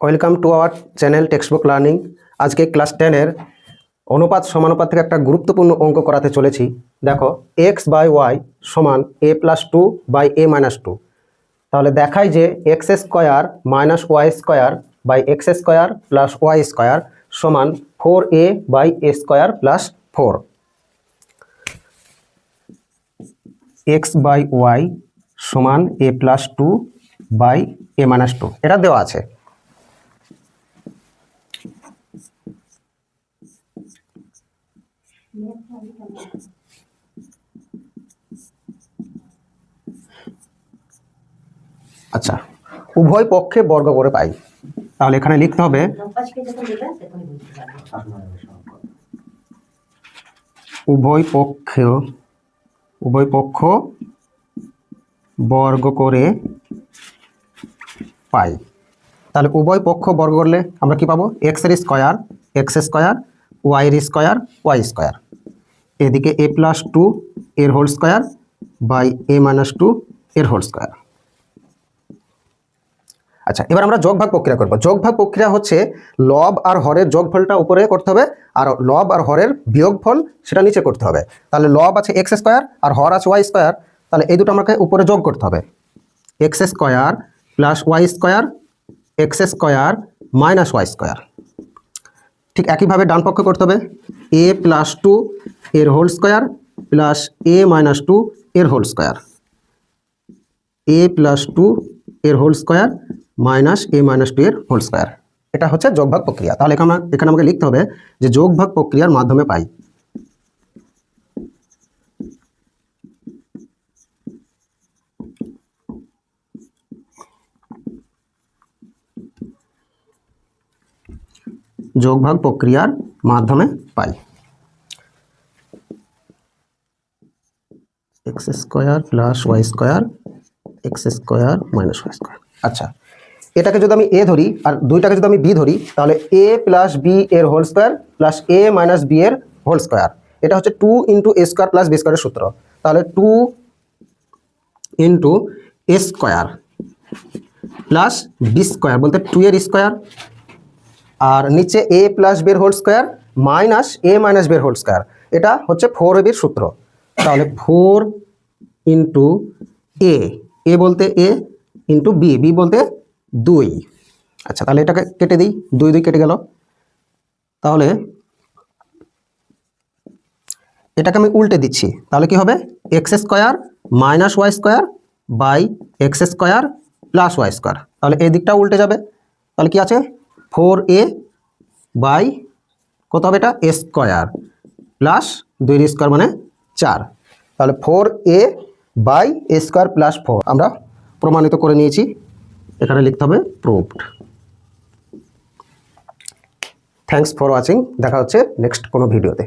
Welcome to our channel textbook learning. আজকে class টেনের অনুপাত সমানুপাত থেকে একটা গুরুত্বপূর্ণ অঙ্ক করাতে চলেছি। দেখো, এক্স বাই ওয়াই সমান A plus two by A minus two. তাহলে দেখাই যে X square minus Y square by X square plus Y square সমান four A by A square plus four. X by Y সমান A plus two by A minus two. এটা দেওয়া আছে। আচ্ছা উভয় পক্ষে বর্গ করে পাই। তাহলে এখানে লিখতে হবে উভয় পক্ষ উভয় পক্ষ বর্গ করে পাই। তাহলে উভয় পক্ষ বর্গ করলে আমরা কি পাবো? এক্সের স্কোয়ার এক্স স্কোয়ার ওয়াই এর স্কোয়ার ওয়াই স্কোয়ার এদিকে এ প্লাস টু এর whole square by A minus two এর হোল স্কোয়ার আচ্ছা এবার আমরা যোগভাগ প্রক্রিয়া করব। যোগভাগ প্রক্রিয়া হচ্ছে লব আর হরের যোগফলটা উপরে করতে হবে আর লব আর হরের বিয়োগফল সেটা নিচে করতে হবে। তাহলে লব আছে এক্স স্কোয়ার আর হর আছে ওয়াই স্কোয়ার তাহলে এই দুটো আমাকে উপরে যোগ করতে হবে। X square plus Y square X square minus Y square ঠিক একইভাবে ডান পক্ষে করতে হবে। এ প্লাস টু এর whole square plus A minus two এর whole square. A plus two এর whole square minus A minus two এর হোল স্কোয়ার। এটা হচ্ছে যোগভাগ প্রক্রিয়া। তাহলে এখানে আমা- এখানে আমাকে লিখতে হবে যে যোগভাগ প্রক্রিয়ার মাধ্যমে পাই। যোগভাগ প্রক্রিয়ার মাধ্যমে পাই। X square plus Y square, X square minus Y square. আচ্ছা এটাকে যদি আমি এ ধরি আর দুইটাকে যদি আমি বি ধরি, তাহলে এ প্লাস বি এর whole square plus A minus B এর হোল স্কোয়ার। এটা হচ্ছে two into A square plus B স্কোয়ারের সূত্র। তাহলে two into A square plus B square বলতে টু এর স্কোয়ার আর নিচে এ প্লাস বের whole square minus A minus বের হোল স্কোয়ার। এটা হচ্ছে ফোর এবির সূত্র। তাহলে ফোর ইন্টু এ এ বলতে এ ইন্টু বি বি বলতে দুই। আচ্ছা তাহলে এটাকে কেটে দিই, দুই দুই কেটে গেল। তাহলে এটাকে আমি উল্টে দিচ্ছি। তাহলে কি হবে? X square minus Y square by X square plus Y square. তাহলে এই দিকটা উল্টে যাবে। তাহলে কি আছে? ফোর এ বাই, কত হবে এটা? স্কোয়ার প্লাস দুই স্কোয়ার মানে চার। তাহলে four A by A square plus four আমরা প্রমাণিত করে নিয়েছি। এখানে লিখতে হবে প্রুভড থ্যাংকস ফর ওয়াচিং দেখা হচ্ছে নেক্সট কোনো ভিডিওতে।